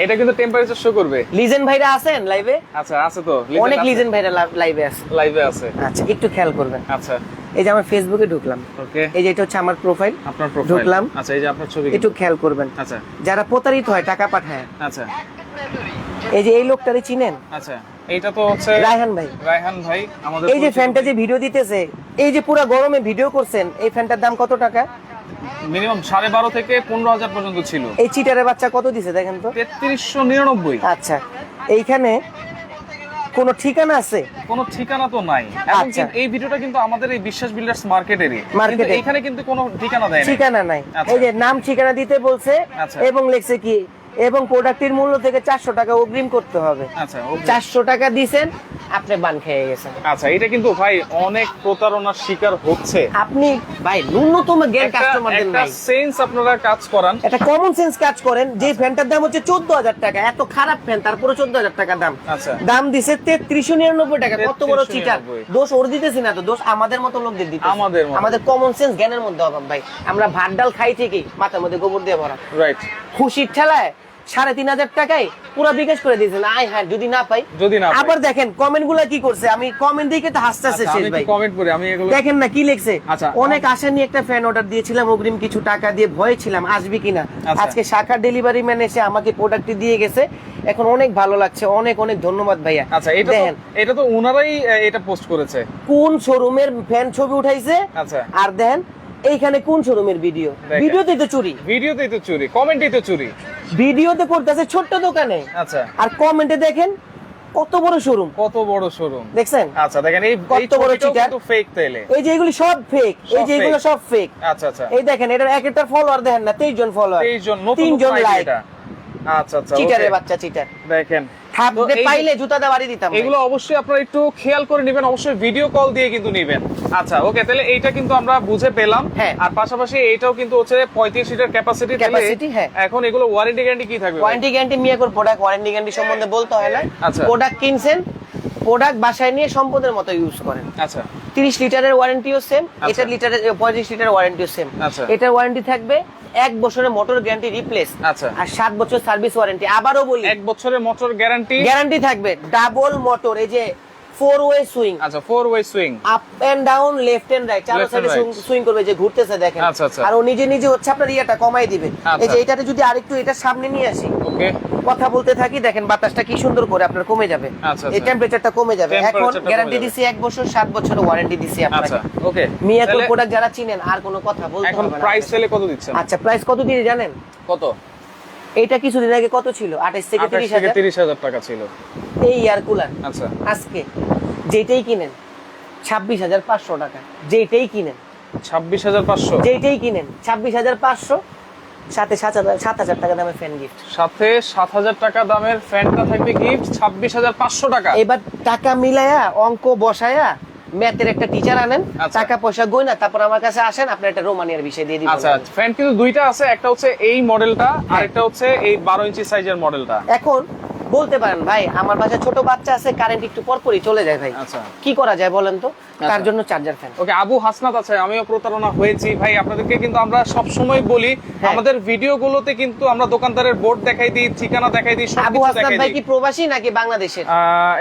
Speaker 1: এটা কিন্তু টেম্পারেচার শো করবে।
Speaker 2: লিজেন ভাইরা আছেন লাইভে আচ্ছা,
Speaker 1: আছে তো।
Speaker 2: অনেক লিজেন ভাইরা লাইভে আছে।
Speaker 1: লাইভে আছে।
Speaker 2: আচ্ছা একটু খেয়াল করবেন।
Speaker 1: আচ্ছা।
Speaker 2: এই যে আমার ফেসবুকে ঢুকলাম।
Speaker 1: ওকে
Speaker 2: এই যে এটা হচ্ছে আমার প্রোফাইল
Speaker 1: আপনার প্রোফাইল
Speaker 2: ঢুকলাম।
Speaker 1: আচ্ছা এই যে আপনার ছবি।
Speaker 2: একটু খেয়াল করবেন।
Speaker 1: আচ্ছা।
Speaker 2: যারা প্রতারিত হয় টাকা পাঠায়।
Speaker 1: আচ্ছা।
Speaker 2: এই যে এই লোকটারে চিনেন?
Speaker 1: আচ্ছা। এইটা তো হচ্ছে
Speaker 2: রায়হান ভাই।
Speaker 1: রায়হান ভাই আমাদের
Speaker 2: এই যে ফ্যানটা যে ভিডিও দিতেছে এই যে পুরো গরমে ভিডিও করছেন এই ফ্যানটার দাম কত টাকা?
Speaker 1: মিনিমাম সাড়ে বারো থেকে পনেরো হাজার পর্যন্ত ছিল।
Speaker 2: এই চিটারের বাচ্চা কত দিছে দেখেন তো?
Speaker 1: তেত্রিশশো নিরানব্বই।
Speaker 2: আচ্ছা। এইখানে কোন ঠিকানা আছে?
Speaker 1: কোনো ঠিকানা তো নাই।
Speaker 2: আচ্ছা।
Speaker 1: এই ভিডিওটা কিন্তু আমাদের এই বিশ্বাস বিল্ডার্স মার্কেটেরই।
Speaker 2: এর।
Speaker 1: এখানে কিন্তু কোনো ঠিকানা দেয়
Speaker 2: ঠিকানা নাই।
Speaker 1: আচ্ছা।
Speaker 2: এই যে নাম ঠিকানা দিতে বলছে
Speaker 1: আচ্ছা।
Speaker 2: এবং লেখছে কি এবং প্রোডাক্টের মূল্য থেকে চারশো টাকা অগ্রিম করতে হবে।
Speaker 1: আচ্ছা
Speaker 2: চারশো টাকা দিছেন আপনি বান খেয়ে গেছেন।
Speaker 1: আচ্ছা এটা কিন্তু ভাই অনেক প্রতারণার শিকার হচ্ছে।
Speaker 2: আপনি ভাই ন্যূনতম জ্ঞান কাস্টমারদের নাই
Speaker 1: সেন্স আপনারা কাজ করান।
Speaker 2: একটা কমন সেন্স কাজ করেন যে ফ্যানটার দাম হচ্ছে চোদ্দ হাজার টাকা এত খারাপ ফ্যান তারপরে চোদ্দ হাজার টাকা দাম।
Speaker 1: আচ্ছা।
Speaker 2: দাম দিছে তেত্রিশশো নিরানব্বই টাকা কত বড়
Speaker 1: 3399
Speaker 2: চিটার দোষ ওর দিতেছি না তো দোষ আমাদের মতো লোকদের দিতে
Speaker 1: আমাদের।
Speaker 2: আমাদের কমন সেন্স জ্ঞানের মধ্যে অভাব ভাই। আমরা ভাত ডাল খাই ঠিকই মাথার মধ্যে গোবর দিয়ে ভরা।
Speaker 1: রাইট
Speaker 2: খুশির ঠেলায় সাড়ে তিন হাজার টাকায় পুরো বিকাশ করে দিয়েছেন। আয় হ্যাঁ যদি না পাই?
Speaker 1: যদি না
Speaker 2: আবার দেখেন কমেন্টগুলা কি করছে? আমি কমেন্ট দিকে তো হাসতে হাসতে
Speaker 1: আচ্ছা,
Speaker 2: শেষ ভাই।
Speaker 1: কমেন্ট করি আমি এগুলো
Speaker 2: দেখেন না কি লিখছে?
Speaker 1: আচ্ছা।
Speaker 2: অনেক আশা নিয়ে একটা ফ্যান অর্ডার দিয়েছিলাম অগ্রিম কিছু টাকা দিয়ে ভয়ে ছিলাম আসবে কিনা?
Speaker 1: আচ্ছা।
Speaker 2: আজকে শাখার ডেলিভারি ম্যান এসে আমাকে প্রোডাক্টটি দিয়ে গেছে। এখন অনেক ভালো লাগছে অনেক অনেক ধন্যবাদ ভাইয়া।
Speaker 1: আচ্ছা এটা তো
Speaker 2: দেখেন।
Speaker 1: এটা তো ওনারাই এটা পোস্ট করেছে।
Speaker 2: কোন শোরুমের ফ্যান ছবি উঠাইছে?
Speaker 1: আচ্ছা।
Speaker 2: আর দেখেন এইখানে কোন শোরুমের ভিডিও। ভিডিওতেই তো চুরি।
Speaker 1: ভিডিওতেই তো চুরি কমেন্টেই তো চুরি।
Speaker 2: ভিডিওতে করতেছে ছোট্ট দোকানে।
Speaker 1: আচ্ছা।
Speaker 2: আর কমেন্টে দেখেন কত বড় শোরুম
Speaker 1: কত বড় শোরুম
Speaker 2: দেখছেন?
Speaker 1: আচ্ছা দেখেন এই
Speaker 2: কত বড় চিটার?
Speaker 1: কিন্তু ফেক তাইলে।
Speaker 2: এই যে এগুলি সব ফেক এই যে এগুলো সব ফেক
Speaker 1: আচ্ছা আচ্ছা।
Speaker 2: এই দেখেন এটার এক একটা ফলোয়ার দেখেন না তেইশ জন ফলোয়ার
Speaker 1: তেইশ জন নতুন নতুন
Speaker 2: লাইক
Speaker 1: এটা। আচ্ছা আচ্ছা
Speaker 2: চিটারের
Speaker 1: okay।
Speaker 2: বাচ্চা চিটার
Speaker 1: দেখেন
Speaker 2: থাকতে পাইলে জুতা বাড়ি দিতাম
Speaker 1: এগুলো অবশ্যই আপনারা একটু খেয়াল করে নেবেন অবশ্যই ভিডিও কল দিয়ে কিন্তু নেবেন আচ্ছা ওকে তাহলে এইটা কিন্তু আমরা বুঝে পেলাম
Speaker 2: হ্যাঁ।
Speaker 1: আর পাশাপাশি এইটাও কিন্তু হচ্ছে পঁয়ত্রিশ লিটার ক্যাপাসিটি
Speaker 2: হ্যাঁ।
Speaker 1: এখন এগুলো ওয়ারেন্টি গ্যারান্টি কি থাকবে
Speaker 2: ওয়ারেন্টি গ্যারান্টি মিয়াকোর প্রোডাক্ট ওয়ারেন্টি গ্যারান্টি সম্বন্ধে বলতে হয় না
Speaker 1: আচ্ছা।
Speaker 2: প্রোডাক্ট কিনছেন প্রোডাক্ট বাসায় নিয়ে সম্পদের মতো ইউজ করেন
Speaker 1: আচ্ছা
Speaker 2: তিরিশ লিটারের ওয়ারেন্টিও সেম
Speaker 1: আচ্ছা।
Speaker 2: এটার লিটারের পঁয়ত্রিশ লিটারের ওয়ারেন্টিও সেম
Speaker 1: আচ্ছা।
Speaker 2: এটার ওয়ারেন্টি থাকবে এক বছরের মোটর গ্যারান্টি রিপ্লেস
Speaker 1: আচ্ছা।
Speaker 2: আর সাত বছর সার্ভিস ওয়ারেন্টি আবারও বলি
Speaker 1: এক বছরের মোটর গ্যারান্টি
Speaker 2: গ্যারান্টি থাকবে ডাবল মোটর এই যে ফোর ওয়ে সুইং
Speaker 1: আচ্ছা four way swing
Speaker 2: up and down left and right চারো সাইডে সুইং করবে যে ঘুরতেছে দেখেন।
Speaker 1: আচ্ছা, আচ্ছা।
Speaker 2: আর ও নিজে নিজে হচ্ছে আপনার ইয়াটা কমাই দিবে।
Speaker 1: আচ্ছা।
Speaker 2: এই যে এটাতে যদি আরেকটু এটা সামনে নিয়ে আসি।
Speaker 1: ওকে
Speaker 2: কথা বলতে থাকি দেখেন বাতাসটা কি সুন্দর করে আপনার কমে যাবে।
Speaker 1: আচ্ছা,
Speaker 2: এই
Speaker 1: আচ্ছা।
Speaker 2: টেম্পারেচারটা কমে যাবে। এখন গ্যারান্টি দিছি এক বছর সাত বছরের ওয়ারেন্টি দিছি আপনাকে।
Speaker 1: ওকে
Speaker 2: মিয়াকোর প্রোডাক্ট যারা চিনেন আর কোনো কথা বলতে
Speaker 1: এখন প্রাইস সেলে কত দিচ্ছেন?
Speaker 2: আচ্ছা প্রাইস কত দিয়ে জানেন?
Speaker 1: কত?
Speaker 2: এইটা কিছুদিন আগে কত ছিল? আঠাশ থেকে
Speaker 1: আঠাশ
Speaker 2: তিরিশ
Speaker 1: থেকে
Speaker 2: হাজার
Speaker 1: তিরিশ হাজার টাকা ছিল।
Speaker 2: এই এয়ার কুলার
Speaker 1: আচ্ছা।
Speaker 2: আজকে যেটাই কিনেন ছাব্বিশ হাজার পাঁচশো টাকা। যেটাই কিনেন।
Speaker 1: ছাব্বিশ হাজার পাঁচশো?
Speaker 2: যেটাই কিনেন ছাব্বিশ হাজার পাঁচশো সাথে সাত হাজার সাত হাজার টাকা দামের ফ্যান গিফট
Speaker 1: সাথে সাত হাজার টাকা দামের ফ্যানটা থাকবে গিফট ছাব্বিশ হাজার পাঁচশো টাকা।
Speaker 2: এবার টাকা মিলায়া অঙ্ক বসায়া ম্যাথের একটা টিচার আনেন
Speaker 1: আচ্ছা।
Speaker 2: টাকা পয়সা গই না তারপর আমার কাছে আসেন আপনি একটা রোমানিয়ার বিষয় দিয়ে দিবেন
Speaker 1: আচ্ছা ফ্যান কিন্তু দুইটা আছে একটা হচ্ছে এই মডেলটা আর
Speaker 2: হ্যাঁ।
Speaker 1: একটা হচ্ছে এই বারো ইঞ্চি সাইজের মডেলটা
Speaker 2: এখন বলতে পারেন ভাই আমার বাসায় ছোট বাচ্চা আছে কারেন্ট একটু পর পরই চলে যায় ভাই।
Speaker 1: আচ্ছা।
Speaker 2: কি করা যায় বলেন তো? তার
Speaker 1: আচ্ছা।
Speaker 2: জন্য charger fan
Speaker 1: okay Abu Hasnat আছে আমিও প্রতারণা হয়েছি। ভাই আপনাদেরকে কিন্তু আমরা সব সময় বলি
Speaker 2: হ্যাঁ।
Speaker 1: আমাদের ভিডিও গুলোতে কিন্তু আমরা দোকানদারের বোর্ড দেখাই দিই ঠিকানা দেখাই দিই সব
Speaker 2: আবু হাসনাত ভাই কি প্রবাসী নাকি বাংলাদেশের?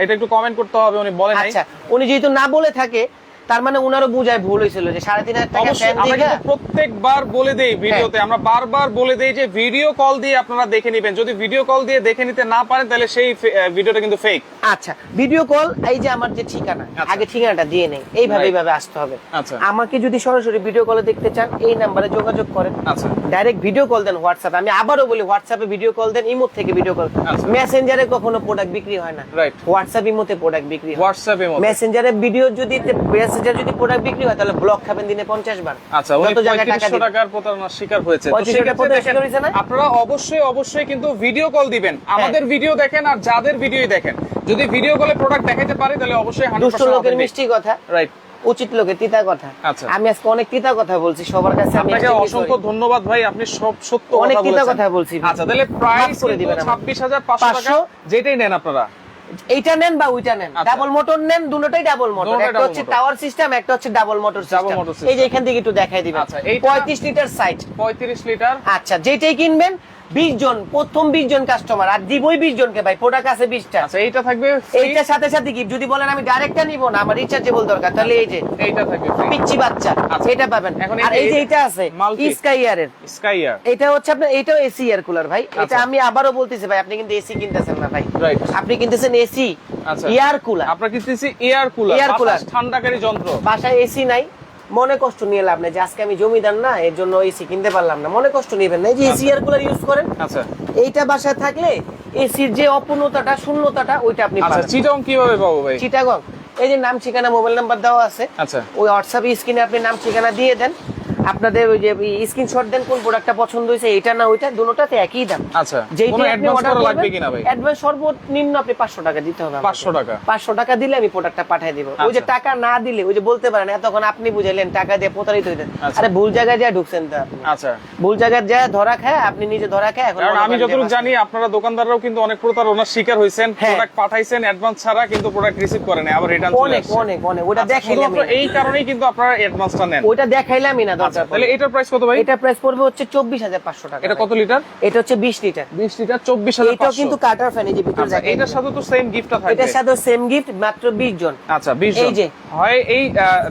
Speaker 1: এটা একটু কমেন্ট করতে হবে উনি বলে নাই।
Speaker 2: আচ্ছা উনি যেহেতু না বলে থাকে তার মানে উনারও বুঝায় ভুল হয়েছিল যে সাড়ে তিন হাজার টাকা ফ্যান দেখে
Speaker 1: প্রত্যেকবার বলে দেই ভিডিওতে
Speaker 2: হ্যাঁ।
Speaker 1: আমরা বারবার বলে দেই যে ভিডিও কল দিয়ে আপনারা দেখে নেবেন। যদি ভিডিও কল দিয়ে দেখে নিতে না পারেন তাহলে সেই ভিডিওটা কিন্তু ফেক
Speaker 2: আচ্ছা ভিডিও কল এই যে আমার যে ঠিকানা
Speaker 1: আচ্ছা।
Speaker 2: আগে ঠিকানাটা দিয়ে নেই এইভাবে এইভাবে আসতে হবে।
Speaker 1: আচ্ছা।
Speaker 2: আমাকে যদি সরাসরি ভিডিও কলে দেখতে চান এই নাম্বারে যোগাযোগ করেন।
Speaker 1: আচ্ছা।
Speaker 2: ডাইরেক্ট ভিডিও কল দেন হোয়াটসঅ্যাপে আমি আবারও বলি হোয়াটসঅ্যাপে ভিডিও কল দেন ইমো থেকে ভিডিও কল। মেসেঞ্জারে কখনো প্রোডাক্ট বিক্রি হয় না।
Speaker 1: রাইট
Speaker 2: হোয়াটসঅ্যাপ ইমোতে প্রোডাক্ট বিক্রি হয়।
Speaker 1: হোয়াটসঅ্যাপে
Speaker 2: মেসেঞ্জারে ভিডিও যদি যদি প্রোডাক্ট বিক্রি হয় তাহলে ব্লক খাবেন দিনে পঞ্চাশ বার।
Speaker 1: আচ্ছা পঁয়ত্রিশশো
Speaker 2: দিবেন।
Speaker 1: টাকার প্রতারণার শিকার হয়েছে। তো
Speaker 2: 35
Speaker 1: সেক্ষেত্রে
Speaker 2: টাকার
Speaker 1: দেখেন,
Speaker 2: শিকার হয়েছে না?
Speaker 1: আপনারা অবশ্যই অবশ্যই কিন্তু ভিডিও কল দিবেন।
Speaker 2: হ্যাঁ।
Speaker 1: আমাদের ভিডিও দেখেন আর যাদের ভিডিও দেখেন। যদি ভিডিও কলে প্রোডাক্ট দেখাতে পারে তাহলে অবশ্যই
Speaker 2: দুষ্ট লোকের মিষ্টি কথা
Speaker 1: রাইট
Speaker 2: উচিত লোকের তিতা কথা।
Speaker 1: আচ্ছা।
Speaker 2: আমি আজকে অনেক তিতা কথা বলছি সবার কাছে আমি
Speaker 1: আপনাকে অসংখ্য ধন্যবাদ ভাই আপনি সব সত্য
Speaker 2: অনেক তিতা কথা বলছি।
Speaker 1: আচ্ছা তাহলে প্রাইস
Speaker 2: করে দিবেন আমাকে।
Speaker 1: ছাব্বিশ হাজার পাঁচশো টাকা যেটাই নেন আপনারা।
Speaker 2: এইটা নেন বা ওইটা নেন।
Speaker 1: আচ্ছা।
Speaker 2: ডাবল মোটর নেন দুটোটাই ডাবল মোটর একটা হচ্ছে টাওয়ার সিস্টেম একটা হচ্ছে ডাবল মোটর সিস্টেম এই যে এখান থেকে একটু দেখাই দিবেন।
Speaker 1: আচ্ছা, এইটা-
Speaker 2: পঁয়ত্রিশ লিটার সাইট
Speaker 1: পঁয়ত্রিশ লিটার
Speaker 2: আচ্ছা যেটাই কিনবেন বিশ জন প্রথম বিশ জন কাস্টমার আর দিবই বিশ জনকে ভাই প্রোডাক্ট আছে বিশটা
Speaker 1: আচ্ছা এইটা থাকবে
Speaker 2: এইটার সাথে সাথে কি যদি বলেন আমি ডাইরেক্টটা নিব না আমার রিচার্জেবল দরকার তাহলে এই যে
Speaker 1: এইটা থাকবে
Speaker 2: পিচ্ছি বাচ্চা
Speaker 1: আচ্ছা।
Speaker 2: এটা পাবেন আর
Speaker 1: এই যে-
Speaker 2: এটা আছে
Speaker 1: Multi।
Speaker 2: স্কাইয়ারের
Speaker 1: স্কাইয়ার
Speaker 2: এটা হচ্ছে আপনার এটাও এসি এয়ার কুলার ভাই এটা
Speaker 1: আচ্ছা।
Speaker 2: আমি আবারও বলতেছি ভাই আপনি কিন্তু এসি কিনতেছেন না ভাই. আপনি কিনতেছেন এসি
Speaker 1: আচ্ছা।
Speaker 2: এয়ার কুলার
Speaker 1: আপনারা কিনতেছি এয়ার কুলার
Speaker 2: Air cooler।
Speaker 1: ঠান্ডাকারী যন্ত্র
Speaker 2: বাসায় এসি নাই মনে কষ্ট নিয়ে লাভ নেই যে আজকে আমি জমিদার না এর জন্য এসি কিনতে পারলাম না। মনে কষ্ট নেবেন না। এই যে এসি এয়ার কুলার ইউজ করেন
Speaker 1: আচ্ছা।
Speaker 2: এইটা বাসায় থাকলে এসির যে অপূর্ণতাটা শূন্যতাটা ওইটা আপনি
Speaker 1: আচ্ছা
Speaker 2: পাবেন।
Speaker 1: চিটং কীভাবে পাবো ভাই?
Speaker 2: চিটাগং এই যে নাম ঠিকানা মোবাইল নাম্বার দেওয়া আছে
Speaker 1: আচ্ছা।
Speaker 2: ওই হোয়াটসঅ্যাপ স্ক্রিনে আপনি নাম ঠিকানা দিয়ে দেন। আপনাদের ওই যে স্ক্রিনশট দেন কোন প্রোডাক্টটা পছন্দ হয়েছে এটা না ওইটা দুটোটাতে একই দাম।
Speaker 1: আচ্ছা কোনো
Speaker 2: আপনি
Speaker 1: অ্যাডভান্স করা লাগবে কিনা ভাই?
Speaker 2: অ্যাডভান্স সর্বনিম্ন আপনি পাঁচশো টাকা দিতে হবে
Speaker 1: 500 টাকা।
Speaker 2: পাঁচশো টাকা দিলে আমি প্রোডাক্টটা পাঠিয়ে দিব। ওই যে
Speaker 1: আচ্ছা।
Speaker 2: টাকা না দিলে ওই যে বলতে পারেন এতক্ষণ আপনি বুঝাইলেন টাকা দিয়ে প্রতারিত হইতেন
Speaker 1: আচ্ছা।
Speaker 2: আরে ভুল জায়গায় যা ঢুকছেন তো আপনি।
Speaker 1: আচ্ছা।
Speaker 2: ভুল জায়গায় যা ধরা খায় আপনি নিজে ধরা খায় এখন
Speaker 1: আমি যতটুকু জানি আপনারা দোকানদাররাও কিন্তু অনেক প্রতারণার শিকার হয়েছেন
Speaker 2: হ্যাঁ।
Speaker 1: প্রোডাক্ট পাঠাইছেন অ্যাডভান্স ছাড়া কিন্তু প্রোডাক্ট রিসিভ করেন আবার রিটার্ন
Speaker 2: অনেক অনেক অনেক। ওটা
Speaker 1: আচ্ছা,
Speaker 2: দেখাইলাম
Speaker 1: এই কারণেই কিন্তু আপনারা অ্যাডভান্সটা নেন।
Speaker 2: ওইটা দেখাইলামই না
Speaker 1: আচ্ছা তাহলে এটার প্রাইস কত ভাই?
Speaker 2: এটা প্রাইস পড়বে হচ্ছে চব্বিশ হাজার পাঁচশো টাকা
Speaker 1: এটা কত লিটার?
Speaker 2: এটা হচ্ছে বিশ লিটার।
Speaker 1: 20 লিটার 24500
Speaker 2: এটাও কিন্তু কাটার ফ্যান এই যে ভিতরে
Speaker 1: আচ্ছা
Speaker 2: দেখেন।
Speaker 1: এটার সাথে তো সেম গিফটটা থাকবে।
Speaker 2: এটার সাথে সেম গিফট মাত্র বিশ জন।
Speaker 1: আচ্ছা 20
Speaker 2: এই যে।
Speaker 1: হয় এই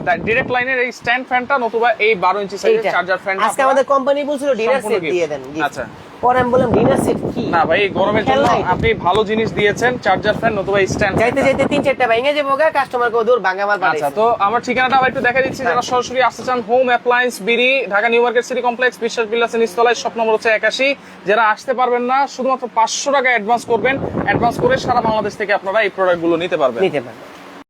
Speaker 1: ডাইরেক্ট লাইনের এই স্ট্যান্ড ফ্যানটা নতুবা এই 12 ইঞ্চি সাইজের চার্জার ফ্যান
Speaker 2: আজকে আমাদের কোম্পানি বলছিল ডিনার সেট দিয়ে দেন
Speaker 1: আচ্ছা।
Speaker 2: পরে আমি বললাম ডিনার সেট কি?
Speaker 1: না ভাই গরমের জন্য আপনি ভালো জিনিস দিয়েছেন চার্জার ফ্যান নতুবা স্ট্যান্ড
Speaker 2: যাইতে যাইতে তিন চারটা ভেঙে যাব গা কাস্টমার কো দূর ভাঙা মাল
Speaker 1: আচ্ছা তো আমার ঠিকানাটা আবার একটু দেখা দিচ্ছি যারা সরাসরি আসতে চান home appliance BD Dhaka New Market City Complex বিশ্বাস বিল্লাস নিস্তলায় শপ নম্বর হচ্ছে একাশি। যারা আসতে পারবেন না শুধুমাত্র পাঁচশো টাকা অ্যাডভান্স করবেন। অ্যাডভান্স করে সারা বাংলাদেশ থেকে আপনারা এই প্রোডাক্টগুলো নিতে পারবেন।
Speaker 2: নিতে পারবে